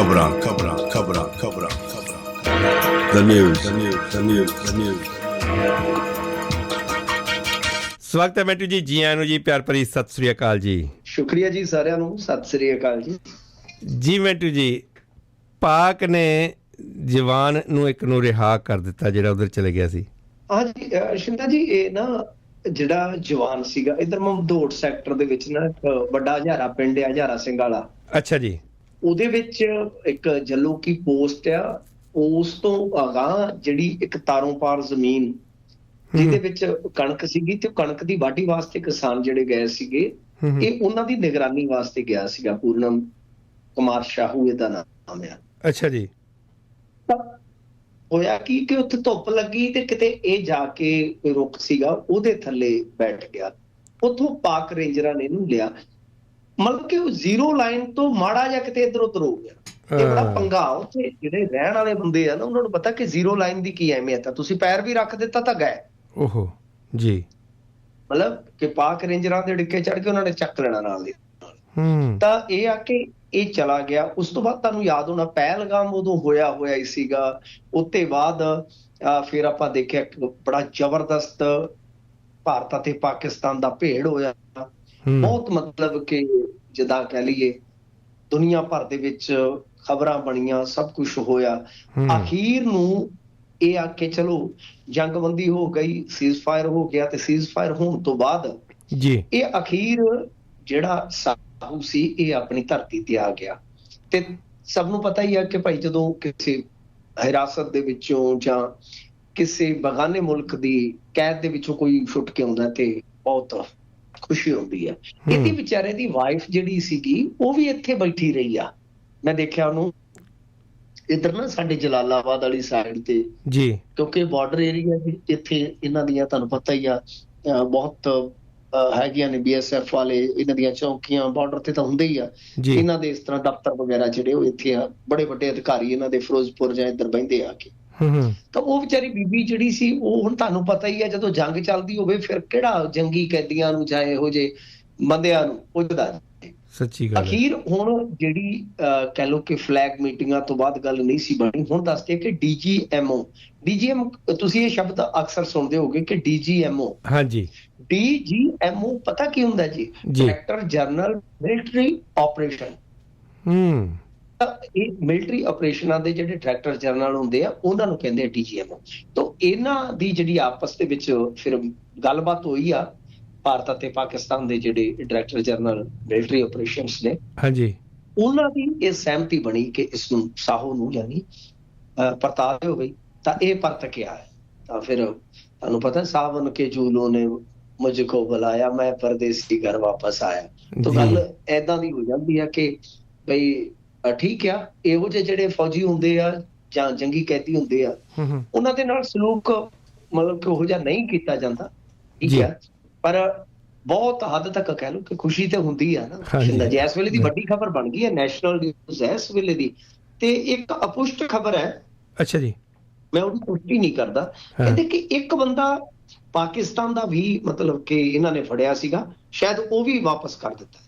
ਖਬਰਾਂ ਖਬਰਾਂ ਖਬਰਾਂ ਖਬਰਾਂ The news, the news, the news, the news. ਸਵਾਗਤ ਹੈ ਮੈਂਟੂ ਜੀ ਜੀ ਆਇਆਂ ਨੂੰ ਜੀ ਪਿਆਰ ਭਰੀ ਸਤਿ ਸ੍ਰੀ ਅਕਾਲ ਜੀ। ਸ਼ੁਕਰੀਆ ਜੀ ਸਾਰਿਆਂ ਨੂੰ ਸਤਿ ਸ੍ਰੀ ਅਕਾਲ ਜੀ। ਜੀ ਮੈਂਟੂ ਜੀ ਪਾਕ ਨੇ ਜਵਾਨ ਨੂੰ ਇੱਕ ਨੂੰ ਰਿਹਾ ਕਰ ਦਿੱਤਾ ਜਿਹੜਾ ਉਧਰ ਚਲੇ ਗਿਆ ਸੀ। ਹਾਂਜੀ ਅਹ ਸ਼ਿੰਦਾ ਜੀ ਇਹ ਨਾ ਜਿਹੜਾ ਜਵਾਨ ਸੀਗਾ ਇਧਰ ਮਮਦੋੜ ਸੈਕਟਰ ਦੇ ਵਿੱਚ ਨਾ ਇੱਕ ਵੱਡਾ ਹਜ਼ਾਰਾ ਪਿੰਡ ਆ ਹਜ਼ਾਰਾ ਸਿੰਘ ਵਾਲਾ। ਅੱਛਾ ਜੀ। ਉਹਦੇ ਵਿੱਚ ਇੱਕ ਜੱਲੋ ਕੀ ਪੋਸਟ ਆ ਉਸ ਤੋਂ ਅਗਾਹ ਜਿਹੜੀ ਇੱਕ ਤਾਰੋਂ ਪਾਰ ਜ਼ਮੀਨ ਜਿਹਦੇ ਵਿੱਚ ਕਣਕ ਸੀਗੀ ਤੇ ਕਣਕ ਦੀ ਵਾਢੀ ਵਾਸਤੇ ਕਿਸਾਨ ਜਿਹੜੇ ਗਏ ਸੀਗੇ। ਇਹ ਉਹਨਾਂ ਦੀ ਨਿਗਰਾਨੀ ਵਾਸਤੇ ਗਿਆ ਸੀਗਾ ਪੂਰਨਮ ਕੁਮਾਰ ਸ਼ਾਹੂ ਇਹਦਾ ਨਾਮ ਆ। ਅੱਛਾ ਜੀ। ਹੋਇਆ ਕੀ ਕਿ ਉੱਥੇ ਧੁੱਪ ਲੱਗੀ ਤੇ ਕਿਤੇ ਇਹ ਜਾ ਕੇ ਕੋਈ ਰੁੱਖ ਸੀਗਾ ਉਹਦੇ ਥੱਲੇ ਬੈਠ ਗਿਆ। ਉੱਥੋਂ ਪਾਕ ਰੇਂਜਰਾਂ ਨੇ ਇਹਨੂੰ ਲਿਆ। ਮਤਲਬ ਕਿ ਉਹ ਜ਼ੀਰੋ ਲਾਈਨ ਤੋਂ ਮਾੜਾ ਜਿਹਾ ਕਿਤੇ ਇੱਧਰ ਉੱਧਰ ਹੋ ਗਿਆ ਇਹ ਬੜਾ। ਪੰਗਾ ਉੱਥੇ ਜਿਹੜੇ ਰਹਿਣ ਵਾਲੇ ਬੰਦੇ ਆ ਨਾ ਉਹਨਾਂ ਨੂੰ ਪਤਾ ਕਿ ਜ਼ੀਰੋ ਲਾਈਨ ਦੀ ਕੀ ਅਹਿਮੀਅਤ ਆ। ਤੁਸੀਂ ਪੈਰ ਵੀ ਰੱਖ ਦਿੱਤਾ ਤਾਂ ਗਏ। ਓਹੋ ਜੀ। ਮਤਲਬ ਕਿ ਪਾਕ ਰੇਂਜਰਾਂ ਦੇ ਡਿੱਕੇ ਚੜ ਕੇ ਉਹਨਾਂ ਨੇ ਚੱਕ ਲੈਣਾ ਨਾਲ ਦੀ ਹੂੰ। ਤਾਂ ਇਹ ਆ ਕਿ ਇਹ ਚਲਾ ਗਿਆ। ਉਸ ਤੋਂ ਬਾਅਦ ਤੁਹਾਨੂੰ ਯਾਦ ਹੋਣਾ ਪਹਿਲਗਾਮ ਉਦੋਂ ਹੋਇਆ ਹੋਇਆ ਹੀ ਸੀਗਾ। ਉੱਤੇ ਬਾਅਦ ਫਿਰ ਆਪਾਂ ਦੇਖਿਆ ਬੜਾ ਜ਼ਬਰਦਸਤ ਭਾਰਤ ਅਤੇ ਪਾਕਿਸਤਾਨ ਦਾ ਭੇੜ ਹੋਇਆ। ਬਹੁਤ ਮਤਲਬ ਕਿ ਜਿੱਦਾਂ ਕਹਿ ਲਈਏ ਦੁਨੀਆ ਭਰ ਦੇ ਵਿੱਚ ਖਬਰਾਂ ਬਣੀਆਂ ਸਭ ਕੁਝ ਹੋਇਆ। ਅਖੀਰ ਨੂੰ ਇਹ ਆ ਕਿ ਚਲੋ ਜੰਗਬੰਦੀ ਹੋ ਗਈ ਸੀਜ਼ਫਾਇਰ ਹੋ ਗਿਆ ਤੇ ਸੀਜ਼ਫਾਇਰ ਹੋਣ ਤੋਂ ਬਾਅਦ ਜੀ। ਇਹ ਅਖੀਰ ਜਿਹੜਾ ਸਾਹੂ ਸੀ ਇਹ ਆਪਣੀ ਧਰਤੀ ਤੇ ਆ ਗਿਆ। ਤੇ ਸਭ ਨੂੰ ਪਤਾ ਹੀ ਆ ਕਿ ਭਾਈ ਜਦੋਂ ਕਿਸੇ ਹਿਰਾਸਤ ਦੇ ਵਿੱਚੋਂ ਜਾਂ ਕਿਸੇ ਬਗਾਨੇ ਮੁਲਕ ਦੀ ਕੈਦ ਦੇ ਵਿੱਚੋਂ ਕੋਈ ਛੁੱਟ ਕੇ ਆਉਂਦਾ ਤੇ ਬਹੁਤ ਖੁਸ਼ੀ ਹੁੰਦੀ ਹੈ। ਇਹਦੀ ਵਿਚਾਰੇ ਦੀ ਵਾਈਫ ਜਿਹੜੀ ਸੀਗੀ ਉਹ ਵੀ ਇੱਥੇ ਬੈਠੀ ਰਹੀ ਆ। ਮੈਂ ਦੇਖਿਆ ਉਹਨੂੰ ਇਧਰ ਨਾ ਸਾਡੇ ਜਲਾਲਾਬਾਦ ਵਾਲੀ ਸਾਈਡ ਤੇ। ਜੀ। ਕਿਉਂਕਿ ਬਾਰਡਰ ਏਰੀਆ ਇੱਥੇ ਇਹਨਾਂ ਦੀਆਂ ਤੁਹਾਨੂੰ ਪਤਾ ਹੀ ਆ ਬਹੁਤ ਹੈਗੀਆਂ ਨੇ ਬੀਐਸਐਫ ਵਾਲੇ ਇਹਨਾਂ ਦੀਆਂ ਚੌਕੀਆਂ ਬਾਰਡਰ ਤੇ ਤਾਂ ਹੁੰਦੇ ਹੀ ਆ। ਇਹਨਾਂ ਦੇ ਇਸ ਤਰ੍ਹਾਂ ਦਫ਼ਤਰ ਵਗੈਰਾ ਜਿਹੜੇ ਉਹ ਇੱਥੇ ਆ ਬੜੇ ਵੱਡੇ ਅਧਿਕਾਰੀ ਇਹਨਾਂ ਦੇ ਫਿਰੋਜ਼ਪੁਰ ਜਾਂ ਇੱਧਰ ਬੈਠਦੇ ਆ ਕੇ। ਤਾਂ ਉਹ ਵਿਚਾਰੀ ਬੀਬੀ ਜਿਹੜੀ ਸੀ ਉਹ ਹੁਣ ਤੁਹਾਨੂੰ ਪਤਾ ਹੀ ਆ ਜਦੋਂ ਜੰਗ ਚੱਲਦੀ ਹੋਵੇ ਫਿਰ ਕਿਹੜਾ ਜੰਗੀ ਕੈਦੀਆਂ ਨੂੰ ਚਾਹੇ ਇਹੋ ਜੇ ਬੰਦਿਆਂ ਨੂੰ ਪੁੱਛਦਾ ਸੱਚੀ ਗੱਲ ਹੈ। ਅਖੀਰ ਹੁਣ ਜਿਹੜੀ ਕਹਿ ਲਓ ਕਿ ਫਲੈਗ ਮੀਟਿੰਗਾਂ ਤੋਂ ਬਾਅਦ ਗੱਲ ਨਹੀਂ ਸੀ ਬਣੀ ਹੁਣ ਦੱਸਦੇ ਕਿ ਡੀਜੀਐਮਓ ਡੀਜੀਐਮ ਤੁਸੀਂ ਇਹ ਸ਼ਬਦ ਅਕਸਰ ਸੁਣਦੇ ਹੋਗੇ ਕਿ ਡੀਜੀਐਮਓ ਹਾਂਜੀ। ਡੀਜੀਐਮਓ ਪਤਾ ਕੀ ਹੁੰਦਾ ਜੀ। ਡਾਇਰੈਕਟਰ ਜਨਰਲ ਮਿਲਟਰੀ ਆਪਰੇਸ਼ਨ ਹੂੰ। ਇਹ ਮਿਲਟਰੀ ਆਪਰੇਸ਼ਨਾਂ ਦੇ ਜਿਹੜੇ ਡਾਇਰੈਕਟਰ ਜਨਰਲ ਹੁੰਦੇ ਆ ਉਹਨਾਂ ਨੂੰ ਕਹਿੰਦੇ ਆ ਡੀਜੀਐਮਓ ਤੋਂ ਇਹਨਾਂ ਦੀ ਜਿਹੜੀ ਆਪਸ ਦੇ ਵਿੱਚ ਫਿਰ ਗੱਲਬਾਤ ਹੋਈ ਆ ਭਾਰਤ ਅਤੇ ਪਾਕਿਸਤਾਨ ਦੇ ਜਿਹੜੇ ਡਾਇਰੈਕਟਰ ਜਨਰਲ ਮਿਲਟਰੀ ਆਪਰੇਸ਼ਨਸ ਨੇ ਹਾਂਜੀ। ਉਹਨਾਂ ਦੀ ਇਹ ਸਹਿਮਤੀ ਬਣੀ ਕਿ ਇਸ ਨੂੰ ਸਾਹੋ ਨੂੰ ਯਾਨੀ ਪਰਤਾ ਦਿਓ ਬਈ। ਤਾਂ ਇਹ ਪਰਤ ਗਿਆ ਹੈ ਤਾਂ ਫਿਰ ਤੁਹਾਨੂੰ ਪਤਾ ਸਾਵਨ ਕੇ ਜੂਲੋਂ ਨੇ ਮੁਝ ਕੋ ਬੁਲਾਇਆ ਮੈਂ ਪਰਦੇਸੀ ਘਰ ਵਾਪਸ ਆਇਆ। ਤਾਂ। ਗੱਲ ਐਦਾਂ ਦੀ ਹੋ ਜਾਂਦੀ ਆ ਕਿ ਬਈ ਠੀਕ ਆ ਇਹੋ ਜਿਹੇ ਜਿਹੜੇ ਫੌਜੀ ਹੁੰਦੇ ਆ ਜਾਂ ਜੰਗੀ ਕੈਦੀ ਹੁੰਦੇ ਆ ਉਹਨਾਂ ਦੇ ਨਾਲ ਸਲੂਕ ਮਤਲਬ ਕਿ ਉਹੋ ਜਿਹਾ ਨਹੀਂ ਕੀਤਾ ਜਾਂਦਾ ਠੀਕ। ਹੈ ਪਰ ਬਹੁਤ ਹੱਦ ਤੱਕ ਕਹਿ ਲਓ ਕਿ ਖੁਸ਼ੀ ਤੇ ਹੁੰਦੀ ਆ ਨਾ। ਇਸ ਵੇਲੇ ਦੀ। ਵੱਡੀ ਖਬਰ ਬਣ ਗਈ ਹੈ ਨੈਸ਼ਨਲ ਨਿਊਜ਼ ਇਸ ਵੇਲੇ ਦੀ। ਤੇ ਇੱਕ ਅਪੁਸ਼ਟ ਖਬਰ ਹੈ। ਅੱਛਾ ਜੀ। ਮੈਂ ਉਹਦੀ ਪੁਸ਼ਟੀ ਨਹੀਂ ਕਰਦਾ। ਕਹਿੰਦੇ ਕਿ ਇੱਕ ਬੰਦਾ ਪਾਕਿਸਤਾਨ ਦਾ ਵੀ ਮਤਲਬ ਕਿ ਇਹਨਾਂ ਨੇ ਫੜਿਆ ਸੀਗਾ ਸ਼ਾਇਦ ਉਹ ਵੀ ਵਾਪਸ ਕਰ ਦਿੱਤਾ।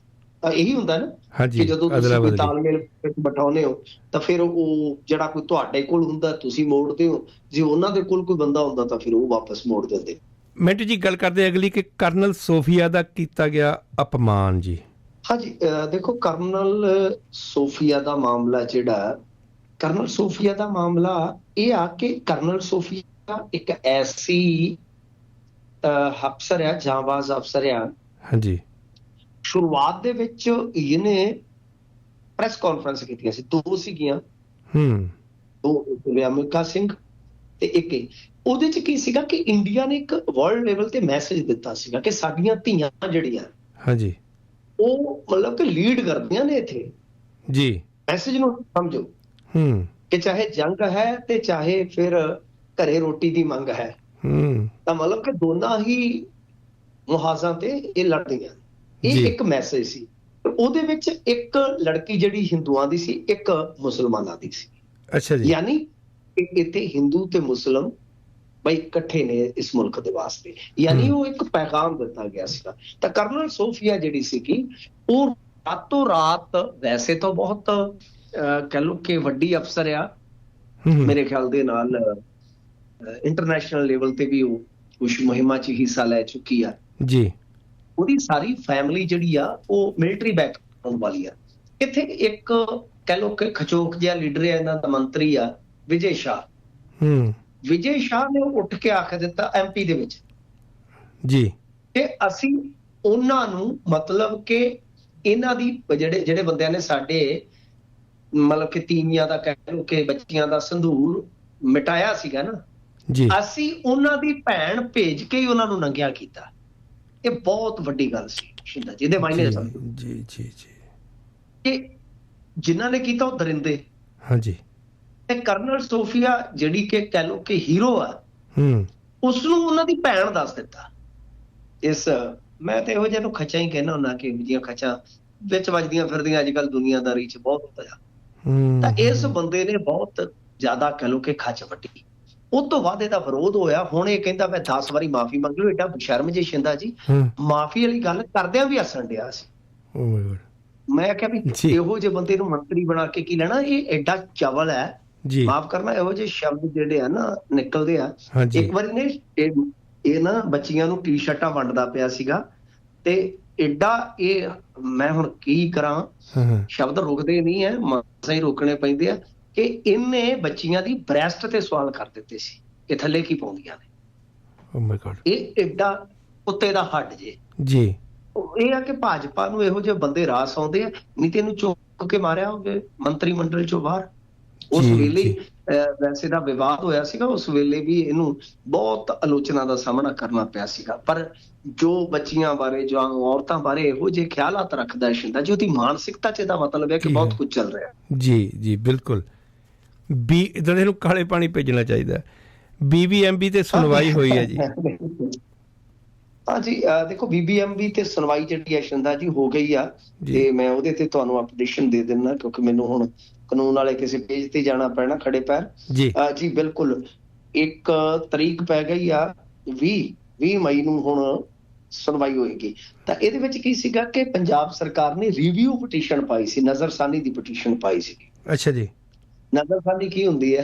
ਇਹੀ ਹੁੰਦਾ ਨਾ ਕਿ ਜਦੋਂ ਤੁਸੀਂ ਕੋਈ ਤਾਲਮੇਲ ਵਿੱਚ ਬਿਠਾਉਂਦੇ ਹੋ ਤਾਂ ਫਿਰ ਉਹ ਜਿਹੜਾ ਕੋਈ ਤੁਹਾਡੇ ਕੋਲ ਹੁੰਦਾ ਤੁਸੀਂ ਮੋੜਦੇ ਹੋ। ਜੇ ਉਹਨਾਂ ਦੇ ਕੋਲ ਕੋਈ ਬੰਦਾ ਹੁੰਦਾ ਤਾਂ ਫਿਰ ਉਹ ਵਾਪਸ ਮੋੜ ਦਿੰਦੇ। ਮੈਂਟੂ ਜੀ ਗੱਲ ਕਰਦੇ ਅਗਲੀ ਕਿ ਕਰਨਲ ਸੋਫੀਆ ਦਾ ਕੀਤਾ ਗਿਆ ਅਪਮਾਨ ਜੀ। ਹਾਂਜੀ ਦੇਖੋ ਕਰਨਲ ਸੋਫੀਆ ਦਾ ਮਾਮਲਾ ਜਿਹੜਾ ਕਰਨਲ ਸੋਫੀਆ ਦਾ ਮਾਮਲਾ ਇਹ ਆ ਕਿ ਕਰਨਲ ਸੋਫੀਆ ਇੱਕ ਐਸੀ ਅਫਸਰ ਆ ਜਾਂਬਾਜ਼ ਅਫਸਰ ਆ। ਹਾਂਜੀ। ਸ਼ੁਰੂਆਤ ਦੇ ਵਿੱਚ ਇਹਨੇ ਪ੍ਰੈਸ ਕਾਨਫਰੰਸ ਕੀਤੀਆਂ ਸੀ ਦੋ ਸੀਗੀਆਂ। ਹੂੰ। ਦੋ ਵਿਆਮਿਕਾ ਸਿੰਘ ਤੇ ਇੱਕ। ਉਹਦੇ ਚ ਕੀ ਸੀਗਾ ਕਿ ਇੰਡੀਆ ਨੇ ਇੱਕ ਵਰਲਡ ਲੈਵਲ ਤੇ ਮੈਸੇਜ ਦਿੱਤਾ ਸੀਗਾ ਕਿ ਸਾਡੀਆਂ ਧੀਆਂ ਜਿਹੜੀਆਂ ਹਾਂਜੀ। ਉਹ ਮਤਲਬ ਕਿ ਲੀਡ ਕਰਦੀਆਂ ਨੇ ਇੱਥੇ। ਜੀ। ਮੈਸੇਜ ਨੂੰ ਸਮਝੋ। ਹੂੰ। ਕਿ ਚਾਹੇ ਜੰਗ ਹੈ ਤੇ ਚਾਹੇ ਫਿਰ ਘਰੇ ਰੋਟੀ ਦੀ ਮੰਗ ਹੈ। ਹੂੰ। ਤਾਂ ਮਤਲਬ ਕਿ ਦੋਨਾਂ ਹੀ ਮੁਹਾਜ਼ਾਂ ਤੇ ਇਹ ਲੜਦੀਆਂ। ਇਹ। ਇੱਕ ਮੈਸੇਜ ਸੀ। ਉਹਦੇ ਵਿੱਚ ਇੱਕ ਲੜਕੀ ਜਿਹੜੀ ਹਿੰਦੂਆਂ ਦੀ ਸੀ ਇੱਕ ਮੁਸਲਮਾਨਾਂ ਦੀ ਸੀ। ਅੱਛਾ ਜੀ। ਯਾਨੀ ਇੱਥੇ ਹਿੰਦੂ ਤੇ ਮੁਸਲਮ ਬਈ ਇਕੱਠੇ ਨੇ ਇਸ ਮੁਲਕ ਦੇ ਵਾਸਤੇ। ਯਾਨੀ। ਉਹ ਇੱਕ ਪੈਗਾਮ ਦਿੱਤਾ ਗਿਆ ਸੀਗਾ। ਤਾਂ ਕਰਨਲ ਸੋਫੀਆ ਜਿਹੜੀ ਸੀਗੀ ਉਹ ਰਾਤੋਂ ਰਾਤ ਵੈਸੇ ਤਾਂ ਬਹੁਤ ਕਹਿ ਲਓ ਕਿ ਵੱਡੀ ਅਫਸਰ ਆ। ਮੇਰੇ ਖਿਆਲ ਦੇ ਨਾਲ ਇੰਟਰਨੈਸ਼ਨਲ ਲੈਵਲ ਤੇ ਵੀ ਉਹ ਕੁਝ ਮੁਹਿੰਮਾਂ 'ਚ ਹਿੱਸਾ ਲੈ ਚੁੱਕੀ ਆ। ਜੀ। ਉਹਦੀ ਸਾਰੀ ਫੈਮਿਲੀ ਜਿਹੜੀ ਆ ਉਹ ਮਿਲਟਰੀ ਬੈਕਗ੍ਰਾਉਂਡ ਵਾਲੀ ਆ। ਇੱਥੇ ਇੱਕ ਕਹਿ ਲਓ ਕਿ ਖਚੋਕ ਜਿਹਾ ਲੀਡਰ ਹੈ ਇਹਨਾਂ ਦਾ ਮੰਤਰੀ ਆ ਵਿਜੇ ਸ਼ਾਹ। ਹੂੰ। ਵਿਜੇ ਸ਼ਾਹ ਨੇ ਉੱਠ ਕੇ ਆਖ ਦਿੱਤਾ ਐਮਪੀ ਦੇ ਵਿੱਚ। ਜੀ। ਕਿ ਅਸੀਂ ਉਹਨਾਂ ਨੂੰ ਮਤਲਬ ਕਿ ਇਹਨਾਂ ਦੀ ਜਿਹੜੇ ਜਿਹੜੇ ਬੰਦਿਆਂ ਨੇ ਸਾਡੇ ਮਤਲਬ ਕਿ ਤੀਵੀਆਂ ਦਾ ਕਹਿ ਲਓ ਕਿ ਬੱਚੀਆਂ ਦਾ ਸੰਧੂਰ ਮਿਟਾਇਆ ਸੀਗਾ ਨਾ। ਜੀ। ਅਸੀਂ ਉਹਨਾਂ ਦੀ ਭੈਣ ਭੇਜ ਕੇ ਹੀ ਉਹਨਾਂ ਨੂੰ ਨੰਗਿਆ ਕੀਤਾ। ਇਹ ਬਹੁਤ ਵੱਡੀ ਗੱਲ ਸੀ ਸ਼ਿੰਦਾ ਜੀ ਦੇ ਮਾਇਨੇ ਸਮਝੋ ਜੀ ਜੀ ਜੀ ਕਿ ਜਿਨ੍ਹਾਂ ਨੇ ਕੀਤਾ ਉਹ ਦਰਿੰਦੇ। ਹਾਂਜੀ। ਤੇ ਕਰਨਲ ਸੋਫੀਆ ਜਿਹੜੀ ਕਿ ਕਹਿ ਲਓ ਕਿ ਹੀਰੋ ਆ ਹੂੰ। ਉਸ ਨੂੰ ਉਹਨਾਂ ਦੀ ਭੈਣ ਦੱਸ ਦਿੱਤਾ। ਇਸ ਮੈਂ ਤੇ ਇਹੋ ਜਿਹਾ ਨੂੰ ਖਚਾ ਹੀ ਕਹਿਣਾ ਹੁੰਦਾ ਕਿ ਜਿਹੀਆਂ ਖਚਾਂ ਵਿੱਚ ਵੱਜਦੀਆਂ ਫਿਰਦੀਆਂ ਅੱਜ ਕੱਲ ਦੁਨੀਆਦਾਰੀ 'ਚ ਬਹੁਤ ਹੁੰਦਾ ਹੂੰ ਤਾਂ ਇਸ ਬੰਦੇ ਨੇ ਬਹੁਤ ਜ਼ਿਆਦਾ ਕਹਿ ਲਓ ਕਿ ਖਚ ਵੱਟੀ। ਉਸ ਤੋਂ ਬਾਅਦ ਇਹਦਾ ਵਿਰੋਧ ਹੋਇਆ। ਹੁਣ ਇਹ ਕਹਿੰਦਾ ਮੈਂ 10 ਵਾਰੀ ਮਾਫੀ ਮੰਗ ਲਓ ਏਡਾ ਸ਼ਰਮ ਜੇ ਸ਼ਿੰਦਾ ਜੀ। ਮਾਫੀ ਵਾਲੀ ਗੱਲ ਕਰਦਿਆਂ ਵੀ ਹੱਸਣ ਡਿਆ ਸੀ। ਓ ਮਾਈ ਗॉड ਮੈਂ ਕਿਹਾ ਵੀ ਜੀ। ਇਹੋ ਜਿਹੇ ਬੰਦੇ ਨੂੰ ਮੰਤਰੀ ਬਣਾ ਕੇ ਕੀ ਲੈਣਾ? ਇਹ ਐਡਾ ਚਵਲ ਹੈ। ਜੀ। ਮਾਫ ਕਰਨਾ ਇਹੋ ਜਿਹੇ ਸ਼ਬਦ ਜਿਹੜੇ ਆ ਨਾ ਨਿਕਲਦੇ ਆ। ਇੱਕ ਵਾਰੀ ਨੇ ਇਹ ਨਾ ਬੱਚੀਆਂ ਨੂੰ ਟੀ-ਸ਼ਰਟਾਂ ਵੰਡਦਾ ਪਿਆ ਸੀਗਾ। ਤੇ ਐਡਾ ਇਹ ਮੈਂ ਹੁਣ ਕੀ ਕਰਾਂ? ਸ਼ਬਦ ਰੁਕਦੇ ਨਹੀਂ ਐ ਮਾਸਾ ਹੀ ਰੋਕਣੇ ਪੈਂਦੇ ਆ। ਕਿ ਇਹਨੇ ਬੱਚੀਆਂ ਦੀ ਬ੍ਰੈਸਟ ਤੇ ਸਵਾਲ ਕਰ ਦਿੱਤੇ ਸੀ ਕਿ ਥੱਲੇ ਕੀ ਪਾਉਂਦੀਆਂ ਨੇ। ਓ ਮਾਈ ਗॉड ਇਹ ਐਡਾ ਕੁੱਤੇ ਦਾ ਹੱਡ ਜੇ। ਜੀ। ਇਹ ਆ ਕਿ ਭਾਜਪਾ ਨੂੰ ਇਹੋ ਜਿਹੇ ਬੰਦੇ ਰਾਸ ਆਉਂਦੇ ਆ ਨਹੀਂ ਤੇ ਇਹਨੂੰ ਚੁੱਕ ਕੇ ਮਾਰਿਆ ਹੋਵੇ ਮੰਤਰੀ ਮੰਡਲ ਚੋਂ ਬਾਹਰ। ਉਸ ਵੇਲੇ ਵੈਸੇ ਦਾ ਵਿਵਾਦ ਹੋਇਆ ਸੀਗਾ ਉਸ ਵੇਲੇ ਵੀ ਇਹਨੂੰ ਬਹੁਤ ਆਲੋਚਨਾ ਦਾ ਸਾਹਮਣਾ ਕਰਨਾ ਪਿਆ ਸੀਗਾ। ਪਰ ਜੋ ਬੱਚੀਆਂ ਬਾਰੇ ਜੋ ਔਰਤਾਂ ਬਾਰੇ ਇਹੋ ਜਿਹੇ ਖਿਆਲਾਤ ਰੱਖਦਾ ਸ਼ਿੰਦਾ ਜੀ ਉਹਦੀ ਮਾਨਸਿਕਤਾ 'ਚ ਇਹਦਾ ਮਤਲਬ ਹੈ ਕਿ ਬਹੁਤ? ਕੁਝ ਚੱਲ ਰਿਹਾ। ਹੈ ਜੀ ਜੀ ਬਿਲਕੁਲ। ਬੀ ਦੇ ਨੂੰ ਕਾਲੇ ਪਾਣੀ ਭੇਜਣਾ ਚਾਹੀਦਾ ਬੀਬੀਐਮਬੀ ਤੇ ਸੁਣਵਾਈ ਹੋਈ ਹੈ ਜੀ। ਹਾਂ ਜੀ ਦੇਖੋ ਬੀਬੀਐਮਬੀ ਤੇ ਸੁਣਵਾਈ ਜਿਹੜੀ ਹੈ ਸ਼ਿੰਦਾ ਜੀ ਹੋ ਗਈ ਆ। ਤੇ ਮੈਂ ਉਹਦੇ ਤੇ ਤੁਹਾਨੂੰ ਅਪਡੇਸ਼ਨ ਦੇ ਦਿੰਦਾ ਕਿਉਂਕਿ ਮੈਨੂੰ ਹੁਣ ਕਾਨੂੰਨ ਵਾਲੇ ਕਿਸੇ ਪੇਜ ਤੇ ਜਾਣਾ ਪੈਣਾ ਖੜੇ ਪੈਰ। ਜੀ। ਬਿਲਕੁਲ। ਇੱਕ ਤਰੀਕ ਪੈ ਗਈ ਆ 20 20 ਮਈ ਨੂੰ ਹੁਣ ਸੁਣਵਾਈ ਹੋਏਗੀ। ਤਾਂ ਇਹਦੇ ਵਿੱਚ ਕੀ ਸੀਗਾ ਕਿ ਪੰਜਾਬ ਸਰਕਾਰ ਨੇ ਰਿਵਿਊ ਪਟੀਸ਼ਨ ਪਾਈ ਸੀ ਨਜ਼ਰਸਾਨੀ ਦੀ ਪਟੀਸ਼ਨ ਪਾਈ ਸੀ ਅੱਛਾ ਜੀ। ਨਜ਼ਰਸਾਨੀ ਕੀ ਹੁੰਦੀ ਹੈ?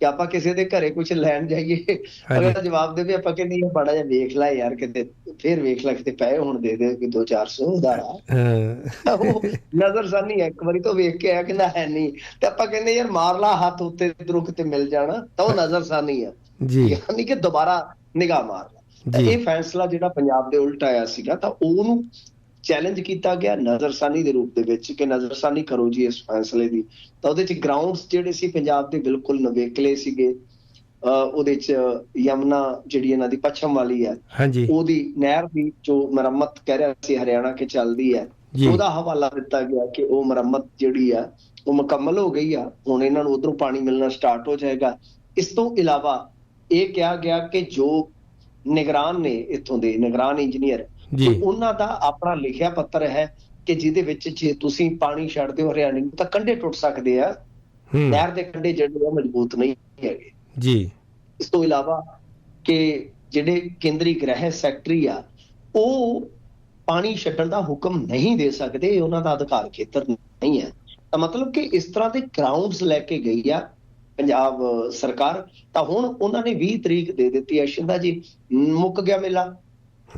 ਕਿ ਆਪਾਂ ਕਿਸੇ ਦੇ ਘਰੇ ਕੁਝ ਲੈਣ ਜਾਈਏ। ਅਗਰ ਜਵਾਬ ਦੇਵੇ ਆਪਾਂ ਕਹਿੰਦੇ ਇਹ ਬੜਾ ਜਿਹਾ ਵੇਖ ਲੈ ਯਾਰ ਕਿਤੇ ਫੇਰ ਵੇਖ ਲੈ ਕਿਤੇ ਪਏ ਹੁਣ ਦੇ ਦੇ ਕਿ 2-400 ਉਧਾਰਾ ਹਾਂ। ਉਹ ਨਜ਼ਰਸਾਨੀ ਹੈ ਇੱਕ ਵਾਰੀ ਤੋਂ ਵੇਖ ਕੇ ਆਇਆ ਕਹਿੰਦਾ ਹੈ ਨਹੀਂ। ਤੇ ਆਪਾਂ ਕਹਿੰਦੇ ਯਾਰ ਮਾਰ ਲਾ ਹੱਥ ਉੱਤੇ ਇਧਰੋਂ ਕਿਤੇ ਮਿਲ ਜਾਣਾ। ਤਾਂ ਉਹ ਨਜ਼ਰਸਾਨੀ ਆ। ਜੀ। ਯਾਨੀ ਕਿ ਦੁਬਾਰਾ ਨਿਗਾਹ ਮਾਰ। ਇਹ ਫੈਸਲਾ ਜਿਹੜਾ ਪੰਜਾਬ ਦੇ ਉਲਟ ਆਇਆ ਸੀਗਾ ਤਾਂ ਉਹਨੂੰ ਚੈਲੰਜ ਕੀਤਾ ਗਿਆ ਨਜ਼ਰਸਾਨੀ ਦੇ ਰੂਪ ਦੇ ਵਿੱਚ ਕਿ ਨਜ਼ਰਸਾਨੀ ਕਰੋ ਜੀ ਇਸ ਫੈਸਲੇ ਦੀ। ਤਾਂ ਉਹਦੇ ਚ ਗਰਾਊਂਡਸ ਜਿਹੜੇ ਸੀ ਪੰਜਾਬ ਦੇ ਬਿਲਕੁਲ ਨਵੇਕਲੇ ਸੀਗੇ। ਉਹਦੇ ਚ ਯਮਨਾ ਜਿਹੜੀ ਇਹਨਾਂ ਦੀ ਪੱਛਮ ਵਾਲੀ ਹੈ ਹਾਂਜੀ। ਉਹਦੀ ਨਹਿਰ ਦੀ ਜੋ ਮੁਰੰਮਤ ਕਹਿ ਰਿਹਾ ਸੀ ਹਰਿਆਣਾ ਕੇ ਚੱਲਦੀ ਹੈ ਉਹਦਾ ਹਵਾਲਾ ਦਿੱਤਾ ਗਿਆ ਕਿ ਉਹ ਮੁਰੰਮਤ ਜਿਹੜੀ ਆ ਉਹ ਮੁਕੰਮਲ ਹੋ ਗਈ ਆ। ਹੁਣ ਇਹਨਾਂ ਨੂੰ ਉਧਰੋਂ ਪਾਣੀ ਮਿਲਣਾ ਸਟਾਰਟ ਹੋ ਜਾਏਗਾ। ਇਸ ਤੋਂ ਇਲਾਵਾ ਇਹ ਕਿਹਾ ਗਿਆ ਕਿ ਜੋ ਨਿਗਰਾਨ ਨੇ ਇੱਥੋਂ ਦੇ ਨਿਗਰਾਨ ਇੰਜੀਨੀਅਰ ਜੀ। ਉਹਨਾਂ ਦਾ ਆਪਣਾ ਲਿਖਿਆ ਪੱਤਰ ਹੈ ਕਿ ਜਿਹਦੇ ਵਿੱਚ ਜੇ ਤੁਸੀਂ ਪਾਣੀ ਛੱਡਦੇ ਹੋ ਹਰਿਆਣੇ ਨੂੰ ਤਾਂ ਕੰਢੇ ਟੁੱਟ ਸਕਦੇ ਆ। ਨਹਿਰ ਦੇ ਕੰਢੇ ਜਿਹੜੇ ਆ ਮਜ਼ਬੂਤ ਨਹੀਂ ਹੈਗੇ। ਜੀ। ਇਸ ਤੋਂ ਇਲਾਵਾ ਕਿ ਜਿਹੜੇ ਕੇਂਦਰੀ ਗ੍ਰਹਿ ਸੈਕਟਰੀ ਆ ਉਹ ਪਾਣੀ ਛੱਡਣ ਦਾ ਹੁਕਮ ਨਹੀਂ ਦੇ ਸਕਦੇ ਉਹਨਾਂ ਦਾ ਅਧਿਕਾਰ ਖੇਤਰ ਨਹੀਂ ਹੈ। ਤਾਂ ਮਤਲਬ ਕਿ ਇਸ ਤਰ੍ਹਾਂ ਦੇ ਗਰਾਊਂਡਸ ਲੈ ਕੇ ਗਈ ਆ ਪੰਜਾਬ ਸਰਕਾਰ। ਤਾਂ ਹੁਣ ਉਹਨਾਂ ਨੇ 20 ਤਰੀਕ ਦੇ ਦਿੱਤੀ ਹੈ ਸ਼ਿੰਦਾ ਜੀ ਮੁੱਕ ਗਿਆ ਮੇਲਾ।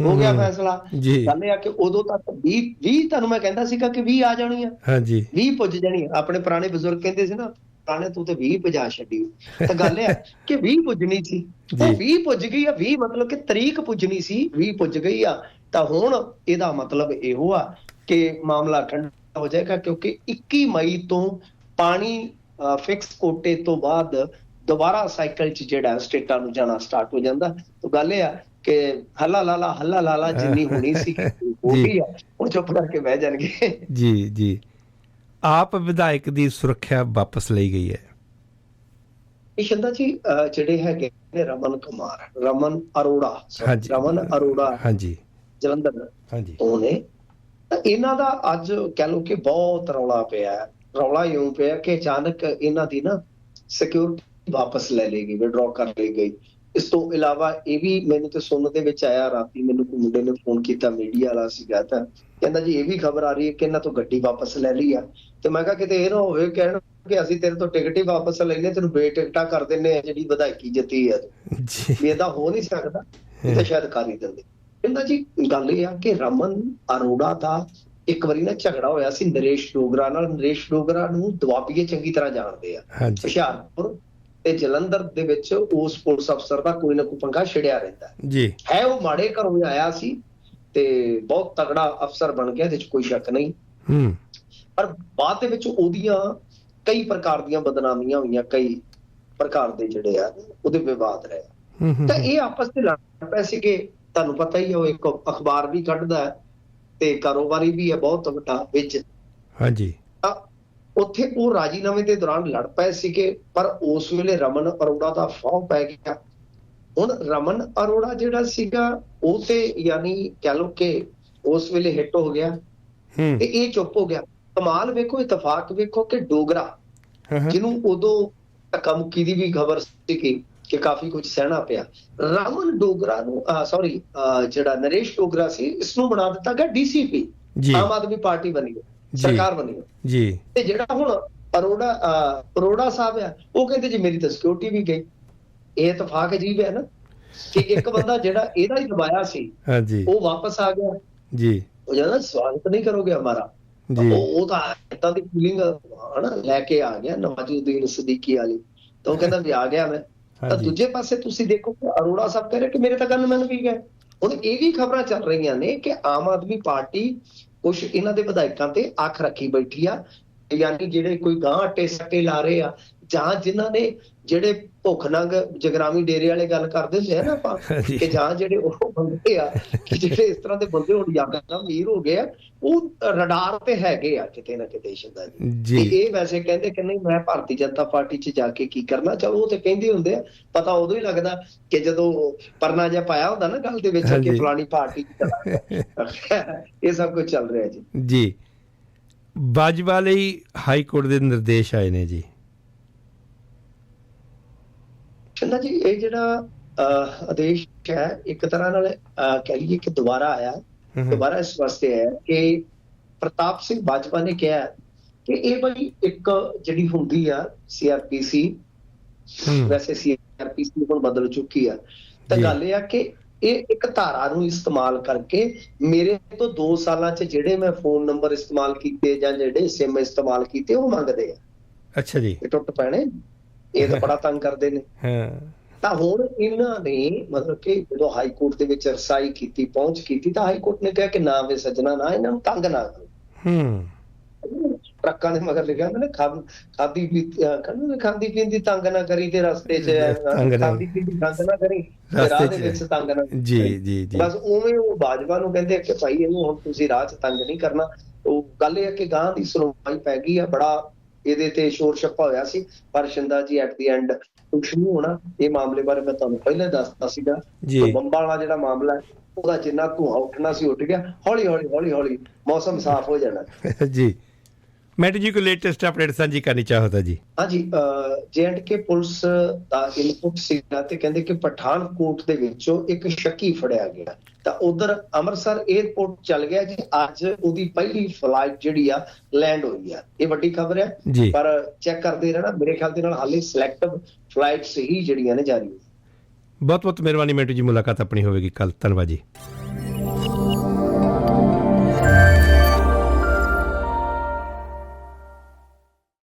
ਹੋ ਗਿਆ। ਫੈਸਲਾ। ਇਹ ਆ ਕਿ ਉਦੋਂ ਤੱਕ 20 20 ਤੁਹਾਨੂੰ ਮੈਂ ਕਹਿੰਦਾ ਸੀਗਾ ਕਿ 20 ਆ ਜਾਣੀ ਆ। ਹਾਂਜੀ। 20 ਪੁੱਜ ਜਾਣੀ ਆ। ਆਪਣੇ ਪੁਰਾਣੇ ਬਜ਼ੁਰਗ ਕਹਿੰਦੇ ਸੀ ਨਾ ਪੁਰਾਣੇ ਤੂੰ ਤੇ 20 ਭਜਾ ਛੱਡੀ। ਤਾਂ ਗੱਲ ਇਹ ਆ ਕਿ 20 ਪੁੱਜਣੀ ਸੀ। ਉਹ ਜੀ। 20 ਪੁੱਜ ਗਈ ਆ 20 ਮਤਲਬ ਕਿ ਤਰੀਕ ਪੁੱਜਣੀ ਸੀ 20 ਪੁੱਜ ਗਈ ਆ। ਤਾਂ ਹੁਣ ਇਹਦਾ ਮਤਲਬ ਇਹੋ ਆ ਕਿ ਮਾਮਲਾ ਠੰਡਾ ਹੋ ਜਾਏਗਾ ਕਿਉਂਕਿ 21 ਮਈ ਤੋਂ ਪਾਣੀ ਫਿਕਸ ਕੋਟੇ ਤੋਂ ਬਾਅਦ ਦੁਬਾਰਾ ਸਾਈਕਲ 'ਚ ਜਿਹੜਾ ਸਟੇਟਾਂ ਨੂੰ ਜਾਣਾ ਸਟਾਰਟ ਹੋ ਜਾਂਦਾ। ਤਾਂ ਗੱਲ ਇਹ ਆ ਕਿ ਹੱਲਾ ਲਾਲਾ ਹੱਲਾ ਲਾਲਾ ਜਿੰਨੀ ਹੋਣੀ ਸੀ ਉਹ ਆ ਉਹ ਚੁੱਪ ਕਰਕੇ ਬਹਿ ਜਾਣਗੇ। ਜੀ ਜੀ। ਆਪ ਵਿਧਾਇਕ ਦੀ ਸੁਰੱਖਿਆ ਵਾਪਸ ਲਈ ਗਈ ਹੈ। ਇਹ ਸ਼ੰਦਾ ਜੀ ਜਿਹੜੇ ਹੈਗੇ ਨੇ ਰਮਨ ਕੁਮਾਰ ਰਮਨ ਅਰੋੜਾ। ਰਮਨ ਅਰੋੜਾ ਹਾਂਜੀ। ਜਲੰਧਰ ਹਾਂਜੀ। ਤੋਂ ਨੇ। ਤਾਂ ਇਹਨਾਂ ਦਾ ਅੱਜ ਕਹਿ ਲਓ ਕਿ ਬਹੁਤ ਰੌਲਾ ਪਿਆ ਹੈ। ਰੌਲਾ ਇਉਂ ਪਿਆ ਕਿ ਅਚਾਨਕ ਇਹਨਾਂ ਦੀ ਨਾ ਸਿਕਿਉਰਿਟੀ ਵਾਪਸ ਲੈ ਲਈ ਗਈ ਵਿਡਰਾਅ ਕਰ ਲਈ ਗਈ। ਇਸ ਤੋਂ ਇਲਾਵਾ ਇਹ ਵੀ ਮੈਨੂੰ ਤੇ ਸੁਣਨ ਦੇ ਵਿੱਚ ਆਇਆ ਰਾਤੀ ਮੈਨੂੰ ਕੋਈ ਮੁੰਡੇ ਨੇ ਫੋਨ ਕੀਤਾ ਮੀਡੀਆ ਵਾਲਾ ਸੀਗਾ ਤਾਂ। ਕਹਿੰਦਾ ਜੀ ਇਹ ਵੀ ਖਬਰ ਆ ਰਹੀ ਹੈ ਕਿ ਇਹਨਾਂ ਤੋਂ ਗੱਡੀ ਵਾਪਸ ਲੈ ਲਈ ਆ। ਤੇ ਮੈਂ ਕਿਹਾ ਕਿਤੇ ਇਹ ਨਾ ਹੋਵੇ ਕਹਿਣ ਕਿ ਅਸੀਂ ਤੇਰੇ ਤੋਂ ਟਿਕਟ ਹੀ ਵਾਪਸ ਲੈਨੇ ਤੈਨੂੰ ਬੇ ਟਿਕਟਾਂ ਕਰ ਦਿੰਨੇ ਆ ਜਿਹੜੀ ਵਧਾਈਕੀ ਜਿੱਤੀ ਹੈ ਜੀ। ਵੀ ਇਹਦਾ ਹੋ ਨਹੀਂ ਸਕਦਾ ਇਹ ਤਾਂ ਸ਼ਾਇਦ ਕਰ ਹੀ ਦਿੰਦੇ। ਕਹਿੰਦਾ ਜੀ ਗੱਲ ਇਹ ਆ ਕਿ ਰਮਨ ਅਰੋੜਾ ਦਾ ਇੱਕ ਵਾਰੀ ਨਾ ਝਗੜਾ ਹੋਇਆ ਸੀ ਨਰੇਸ਼ ਡੋਗਰਾ ਨਾਲ। ਨਰੇਸ਼ ਡੋਗਰਾ ਨੂੰ ਦੁਆਬੀਏ ਚੰਗੀ ਤਰ੍ਹਾਂ ਜਾਣਦੇ ਆ। ਹਾਂਜੀ। ਹੁਸ਼ਿਆਰਪੁਰ ਤੇ ਜਲੰਧਰ ਦੇ ਵਿੱਚ ਉਸ ਪੁਲਿਸ ਅਫਸਰ ਦਾ ਕੋਈ ਨਾ ਕੋਈ ਪੰਗਾ ਛਿੜਿਆ ਰਹਿੰਦਾ ਜੀ। ਹੈ ਉਹ ਮਾੜੇ ਘਰੋਂ ਆਇਆ ਸੀ ਤੇ ਬਹੁਤ ਤਗੜਾ ਅਫਸਰ ਬਣ ਗਿਆ ਇਹਦੇ ਵਿੱਚ ਕੋਈ ਸ਼ੱਕ ਨਹੀਂ। ਹੂੰ। ਪਰ ਬਾਅਦ ਦੇ ਵਿੱਚ ਉਹਦੀਆਂ ਕਈ ਪ੍ਰਕਾਰ ਦੀਆਂ ਬਦਨਾਮੀਆਂ ਹੋਈਆਂ ਕਈ ਪ੍ਰਕਾਰ ਦੇ ਜਿਹੜੇ ਆ ਉਹਦੇ ਵਿਵਾਦ ਰਹੇ। ਹੂੰ ਹੂੰ, ਤਾਂ ਇਹ ਆਪਸ ਵਿੱਚ ਲੜ ਪਏ ਸੀ ਕਿ ਤੁਹਾਨੂੰ ਪਤਾ ਹੀ ਹੈ ਉਹ ਇੱਕ ਅਖਬਾਰ ਵੀ ਕੱਢਦਾ ਤੇ ਕਾਰੋਬਾਰੀ ਵੀ ਹੈ ਬਹੁਤ ਵੱਡਾ ਵਿੱਚ। ਹਾਂਜੀ। ਤਾਂ ਉੱਥੇ ਉਹ ਰਾਜੀਨਾਮੇ ਦੇ ਦੌਰਾਨ ਲੜ ਪਏ ਸੀਗੇ ਪਰ ਉਸ ਵੇਲੇ ਰਮਨ ਅਰੋੜਾ ਦਾ ਫਾਹ ਪੈ ਗਿਆ। ਹੁਣ ਰਮਨ ਅਰੋੜਾ ਜਿਹੜਾ ਸੀਗਾ ਉਹ ਤੇ ਯਾਨੀ ਕਹ ਲੋ ਕਿ ਉਸ ਵੇਲੇ ਹਿੱਟ ਹੋ ਗਿਆ। ਹੂੰ। ਤੇ ਇਹ ਚੁੱਪ ਹੋ ਗਿਆ। ਕਮਾਲ ਵੇਖੋ ਇਤਫਾਕ ਵੇਖੋ ਕਿ ਡੋਗਰਾ ਜਿਹਨੂੰ ਉਦੋਂ ਧੱਕਾਮੁੱਕੀ ਦੀ ਵੀ ਖਬਰ ਸੀ ਕਿ ਕਿ ਕਾਫੀ ਕੁਝ ਸਹਿਣਾ ਪਿਆ। ਰਮਨ ਡੋਗਰਾ ਨੂੰ ਸੌਰੀ ਜਿਹੜਾ ਨਰੇਸ਼ ਡੋਗਰਾ ਸੀ ਇਸ ਨੂੰ ਬਣਾ ਦਿੱਤਾ ਗਿਆ ਡੀਸੀਪੀ। ਆਮ ਆਦਮੀ ਪਾਰਟੀ ਬਣੀ। ਸਰਕਾਰ ਬਣੀ। ਜੀ। ਤੇ ਜਿਹੜਾ ਹੁਣ ਅਰੋੜਾ ਅਰੋੜਾ ਸਾਹਿਬ ਆ ਉਹ ਕਹਿੰਦੇ ਜੀ ਮੇਰੀ ਤਾਂ ਸਿਕਿਉਰਿਟੀ ਵੀ ਗਈ। ਇਹ ਇਤਫਾਕ ਅਜੀਬ ਹੈ ਨਾ ਕਿ ਇੱਕ ਬੰਦਾ ਜਿਹੜਾ ਇਹਦਾ ਹੀ ਦਬਾਇਆ ਸੀ ਹਾਂਜੀ। ਉਹ ਵਾਪਸ ਆ ਗਿਆ। ਜੀ। ਉਹ ਕਹਿੰਦਾ ਸਵਾਗਤ ਨਹੀਂ ਕਰੋਗੇ ਹਮਾਰਾ ਜੀ। ਉਹ ਤਾਂ ਇਦਾਂ ਦੀ ਫੀਲਿੰਗ ਹਨਾ ਲੈ ਕੇ ਆ ਗਿਆ ਨਵਾਜ਼ੁਦੀਨ ਸਦੀਕੀ ਵਾਲੀ। ਤਾਂ ਉਹ ਕਹਿੰਦਾ ਵੀ ਆ ਗਿਆ ਮੈਂ। ਤਾਂ ਦੂਜੇ ਪਾਸੇ ਤੁਸੀਂ ਦੇਖੋ ਕਿ ਅਰੋੜਾ ਸਾਹਿਬ ਕਹਿ ਰਹੇ ਕਿ ਮੇਰੇ ਤਾਂ ਗਨਮੈਨ ਵੀ ਗਏ। ਹੁਣ ਇਹ ਵੀ ਖਬਰਾਂ ਚੱਲ ਰਹੀਆਂ ਨੇ ਕਿ ਆਮ ਆਦਮੀ ਪਾਰਟੀ ਕੁਝ ਇਹਨਾਂ ਦੇ ਵਿਧਾਇਕਾਂ ਤੇ ਅੱਖ ਰੱਖੀ ਬੈਠੀ ਆ, ਯਾਨੀ ਜਿਹੜੇ ਕੋਈ ਗਾਂ ਅੱਟੇ ਸੱਟੇ ਲਾ ਰਹੇ ਆ ਜਾਂ ਜਿਨ੍ਹਾਂ ਨੇ ਜਿਹੜੇ ਭੁੱਖ ਨੰਗ ਜਗਰਾਮੀ ਡੇਰੇ ਵਾਲੇ ਗੱਲ ਕਰਦੇ ਆ ਨਾ ਆਪਾਂ। ਕਿ ਜਾਂ ਜਿਹੜੇ ਉਹ ਬੰਦੇ ਆ ਜਿਹੜੇ ਇਸ ਤਰ੍ਹਾਂ ਦੇ ਬੰਦੇ ਹੁਣ ਯਾਦਾਂ ਅਮੀਰ ਹੋ ਗਏ ਆ ਉਹ ਰਡਾਰ ਤੇ ਹੈਗੇ ਆ ਕਿਤੇ ਨਾ ਕਿਤੇ ਸ਼ੰਦਾ ਜੀ ਜੀ ਇਹ ਵੈਸੇ ਕਹਿੰਦੇ ਕਿ ਨਹੀਂ ਮੈਂ ਭਾਰਤੀ ਜਨਤਾ ਪਾਰਟੀ 'ਚ ਜਾ ਕੇ ਕੀ ਕਰਨਾ ਚਲੋ ਉਹ ਤੇ ਕਹਿੰਦੇ ਹੁੰਦੇ ਆ ਪਤਾ ਉਦੋਂ ਹੀ ਲੱਗਦਾ ਕਿ ਜਦੋਂ ਪਰਨਾ ਜਿਹਾ ਪਾਇਆ ਹੁੰਦਾ ਨਾ ਗੱਲ ਦੇ ਵਿੱਚ। ਕਿ ਫਲਾਣੀ ਪਾਰਟੀ 'ਚ। ਇਹ ਸਭ ਕੁਝ ਚੱਲ ਰਿਹਾ ਜੀ ਜੀ ਬਾਜਵਾ ਲਈ ਹਾਈ ਕੋਰਟ ਦੇ ਨਿਰਦੇਸ਼ ਆਏ ਨੇ ਜੀ ਚੰਦਾ ਜੀ ਇਹ ਜਿਹੜਾ ਆਦੇਸ਼ ਹੈ ਇੱਕ ਤਰ੍ਹਾਂ ਨਾਲ ਕਹਿ ਲਈਏ ਕਿ ਦੁਬਾਰਾ ਆਇਆ ਦੁਬਾਰਾ ਇਸ ਵਾਸਤੇ ਹੈ ਕਿ ਪ੍ਰਤਾਪ ਸਿੰਘ ਬਾਜਵਾ ਨੇ ਕਿਹਾ ਕਿ ਇਹ ਬਈ ਇੱਕ ਜਿਹੜੀ ਹੁੰਦੀ ਆ ਸੀਆਰਪੀਸੀ ਵੈਸੇ ਸੀਆਰਪੀਸੀ ਹੁਣ ਬਦਲ ਚੁੱਕੀ ਆ। ਤਾਂ। ਗੱਲ ਇਹ ਆ ਕਿ ਇਹ ਇੱਕ ਧਾਰਾ ਨੂੰ ਇਸਤੇਮਾਲ ਕਰਕੇ ਮੇਰੇ ਤੋਂ 2 ਸਾਲਾਂ 'ਚ ਜਿਹੜੇ ਮੈਂ ਫੋਨ ਨੰਬਰ ਇਸਤੇਮਾਲ ਕੀਤੇ ਜਾਂ ਜਿਹੜੇ ਸਿਮ ਇਸਤੇਮਾਲ ਕੀਤੇ ਉਹ ਮੰਗਦੇ ਆ। ਅੱਛਾ ਜੀ। ਇਹ ਟੁੱਟ ਪੈਣੇ। ਇਹ ਤਾਂ ਬੜਾ ਤੰਗ ਕਰਦੇ ਨੇ। ਹਾਂ। ਤਾਂ ਹੁਣ ਇਹਨਾਂ ਨੇ ਮਤਲਬ ਕਿ ਜਦੋਂ ਹਾਈ ਕੋਰਟ ਦੇ ਵਿੱਚ ਰਸਾਈ ਕੀਤੀ ਪਹੁੰਚ ਕੀਤੀ ਤਾਂ ਹਾਈ ਕੋਰਟ ਨੇ ਕਿਹਾ ਕਿ ਨਾ ਵੇ ਸੱਜਣਾ ਨਾ ਇਹਨਾਂ ਨੂੰ ਤੰਗ ਨਾ ਕਰੋ। ਹੂੰ। ਟਰੱਕਾਂ ਦੇ ਮਗਰ ਲਿਖਿਆ ਹੁੰਦਾ ਨਾ ਖਾਦ ਕਹਿੰਦੇ ਖਾਦੀ ਪੀਂਦੀ ਤੰਗ ਨਾ ਕਰੀ ਤੇ ਰਸਤੇ 'ਚ ਖਾਦੀ ਪੀਂਦੀ ਤੰਗ ਨਾ ਕਰੀ ਰਾਹ ਦੇ 'ਚ। ਵਿੱਚ ਤੰਗ ਨਾ ਜੀ ਜੀ ਜੀ। ਬਸ ਉਵੇਂ ਉਹ ਬਾਜਵਾ ਨੂੰ ਕਹਿੰਦੇ ਕਿ ਭਾਈ ਇਹਨੂੰ ਹੁਣ ਤੁਸੀਂ ਰਾਹ 'ਚ ਤੰਗ ਨਹੀਂ ਕਰਨਾ। ਉਹ ਗੱਲ ਇਹ ਕਿ ਗਾਂ ਦੀ ਸੁਣਵਾਈ ਪੈ ਗਈ ਆ ਬੜਾ ਇਹਦੇ ਤੇ ਸ਼ੋਰ ਛੱਪਾ ਹੋਇਆ ਸੀ ਪਰ ਸ਼ਿੰਦਾ ਜੀ ਐਟ ਦੀ ਐਂਡ ਨਹੀਂ ਹੋਣਾ ਇਹ ਮਾਮਲੇ ਬਾਰੇ ਮੈਂ ਤੁਹਾਨੂੰ ਪਹਿਲਾਂ ਦੱਸਤਾ ਸੀਗਾ। ਬੰਬਾਂ ਵਾਲਾ ਜਿਹੜਾ ਮਾਮਲਾ ਹੈ ਉਹਦਾ ਜਿੰਨਾ ਧੂਆਂ ਉੱਠਣਾ ਸੀ ਉੱਠ ਗਿਆ ਹੌਲੀ ਹੌਲੀ ਹੌਲੀ ਹੌਲੀ ਮੌਸਮ ਸਾਫ਼ ਹੋ ਜਾਣਾ। ਜੀ। ਮੈਡਮ ਜੀ ਕੋ ਲੇਟੈਸਟ ਅਪਡੇਟ ਸਾਂਝੀ ਕਰਨੀ ਚਾਹੋ ਤਾਂ ਜੀ। ਹਾਂਜੀ ਜੇਐਂਡਕੇ ਪੁਲਿਸ ਦਾ ਇਨਪੁਟ ਸੀਗਾ ਤੇ ਕਹਿੰਦੇ ਕਿ ਪਠਾਨਕੋਟ ਦੇ ਵਿੱਚੋਂ ਇੱਕ ਸ਼ੱਕੀ ਫੜਿਆ ਗਿਆ। ਤਾਂ ਉਧਰ ਅੰਮ੍ਰਿਤਸਰ 에ਅਰਪੋਰਟ ਚੱਲ ਗਿਆ ਜੀ। ਅੱਜ ਉਹਦੀ ਪਹਿਲੀ ਫਲਾਈਟ ਜਿਹੜੀ ਆ ਲੈਂਡ ਹੋਈ ਆ। ਇਹ ਵੱਡੀ ਖਬਰ ਹੈ ਪਰ ਚੈੱਕ ਕਰਦੇ ਰਹਿਣਾ। ਮੇਰੇ ਖਿਆਲ ਦੇ ਨਾਲ ਹਾਲੇ ਸਿਲੈਕਟਿਵ ਫਲਾਈਟਸ ਹੀ ਜਿਹੜੀਆਂ ਨੇ ਜਾਰੀ ਬਹੁਤ ਬਹੁਤ ਮਿਹਰਬਾਨੀ ਮੈਂਟੂ ਜੀ। ਮੁਲਾਕਾਤ ਆਪਣੀ ਹੋਵੇਗੀ ਕੱਲ ਧੰਨਵਾਦ ਜੀ।